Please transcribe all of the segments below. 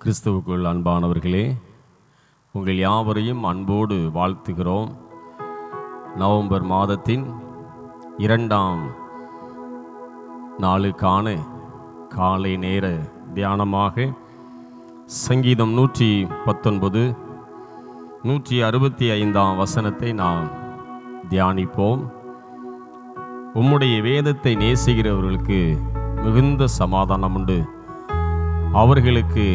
கிறிஸ்துவுக்குள் அன்பானவர்களே உங்கள் யாவரையும் அன்போடு வாழ்த்துகிறோம். நவம்பர் மாதத்தின் இரண்டாம் நாளுக்கான காலை நேர தியானமாக சங்கீதம் நூற்றி பத்தொன்பது நூற்றி அறுபத்தி ஐந்தாம் வசனத்தை நாம் தியானிப்போம். உம்முடைய வேதத்தை நேசிக்கிறவர்களுக்கு மிகுந்த சமாதானம் உண்டு அவர்களுக்கு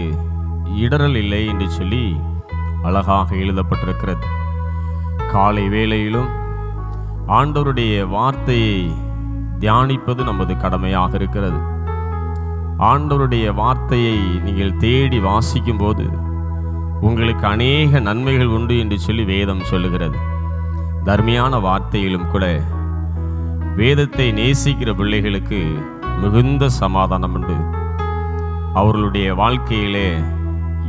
இடரல் இல்லை என்று சொல்லி அழகாக எழுதப்பட்டிருக்கிறது. காலை வேளையிலும் ஆண்டவருடைய வார்த்தையை தியானிப்பது நமது கடமையாக இருக்கிறது. ஆண்டவருடைய வார்த்தையை நீங்கள் தேடி வாசிக்கும்போது உங்களுக்கு அநேக நன்மைகள் உண்டு என்று சொல்லி வேதம் சொல்லுகிறது. தர்மியான வார்த்தையிலும் கூட வேதத்தை நேசிக்கிற பிள்ளைகளுக்கு மிகுந்த சமாதானம் உண்டு. அவர்களுடைய வாழ்க்கையிலே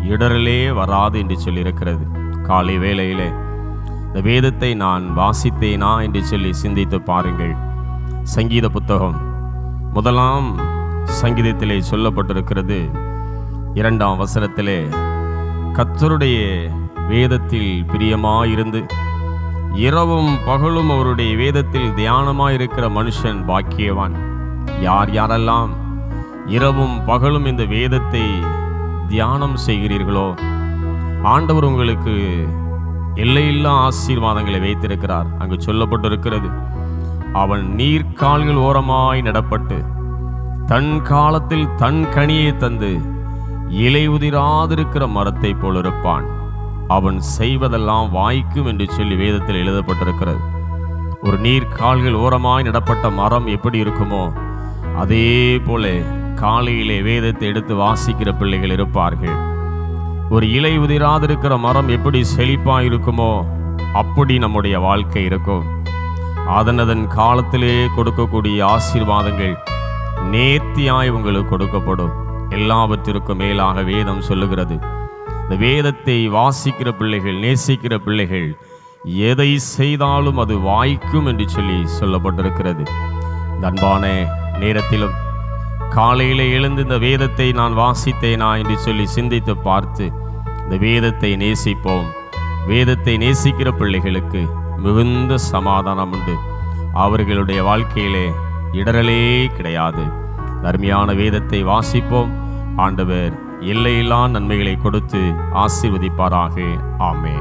இடரலே வராது என்று சொல்லியிருக்கிறது. காலை வேளையிலே இந்த வேதத்தை நான் வாசித்தேனா என்று சொல்லி சிந்தித்து பாருங்கள். சங்கீத புத்தகம் முதலாம் சங்கீதத்திலே சொல்லப்பட்டிருக்கிறது. இரண்டாம் வசனத்திலே கத்தருடைய வேதத்தில் பிரியமாயிருந்து இரவும் பகலும் அவருடைய வேதத்தில் தியானமாயிருக்கிற மனுஷன் பாக்கியவான். யார் யாரெல்லாம் இரவும் பகலும் இந்த வேதத்தை தியானம் செய்கிறீர்களோ? ஆண்டவர் உங்களுக்கு எல்லையில்லா ஆசீர்வாதங்களை வைத்திருக்கிறார். அங்கு சொல்லப்பட்டிருக்கிறது அவன் நீர்கால்கள் ஓரமாய் நடப்பட்டு தன் காலத்தில் தன் கனியை தந்து இலை உதிராதிருக்கிற மரத்தை போல் இருப்பான். அவன் செய்வதெல்லாம் வாய்க்கும் என்று சொல்லி வேதத்தில் எழுதப்பட்டிருக்கிறது. ஒரு நீர் கால்கள் ஓரமாய் நடப்பட்ட மரம் எப்படி இருக்குமோ அதே போல காலையிலே வேதத்தை எடுத்து வாசிக்கிற பிள்ளைகள் இருப்பார்கள். ஒரு இலை உதிராதிருக்கிற மரம் எப்படி செழிப்பாக இருக்குமோ அப்படி நம்முடைய வாழ்க்கை இருக்கும். அதனதன் காலத்திலே கொடுக்கக்கூடிய ஆசீர்வாதங்கள் நேர்த்தியாய் உங்களுக்கு கொடுக்கப்படும். எல்லாவற்றிற்கும் மேலாக வேதம் சொல்லுகிறது. இந்த வேதத்தை வாசிக்கிற பிள்ளைகள் நேசிக்கிற பிள்ளைகள் எதை செய்தாலும் அது வாய்க்கும் என்று சொல்லி சொல்லப்பட்டிருக்கிறது. அன்பான நேரத்திலும் காலையில் எழுந்து இந்த வேதத்தை நான் வாசித்தேனா என்று சொல்லி சிந்தித்து பார்த்து இந்த வேதத்தை நேசிப்போம். வேதத்தை நேசிக்கிற பிள்ளைகளுக்கு மிகுந்த சமாதானம் உண்டு. அவர்களுடைய வாழ்க்கையிலே இடரலே கிடையாது. தர்மியான வேதத்தை வாசிப்போம். ஆண்டவர் எல்லையில்லா நன்மைகளை கொடுத்து ஆசீர்வதிப்பாராக. ஆமே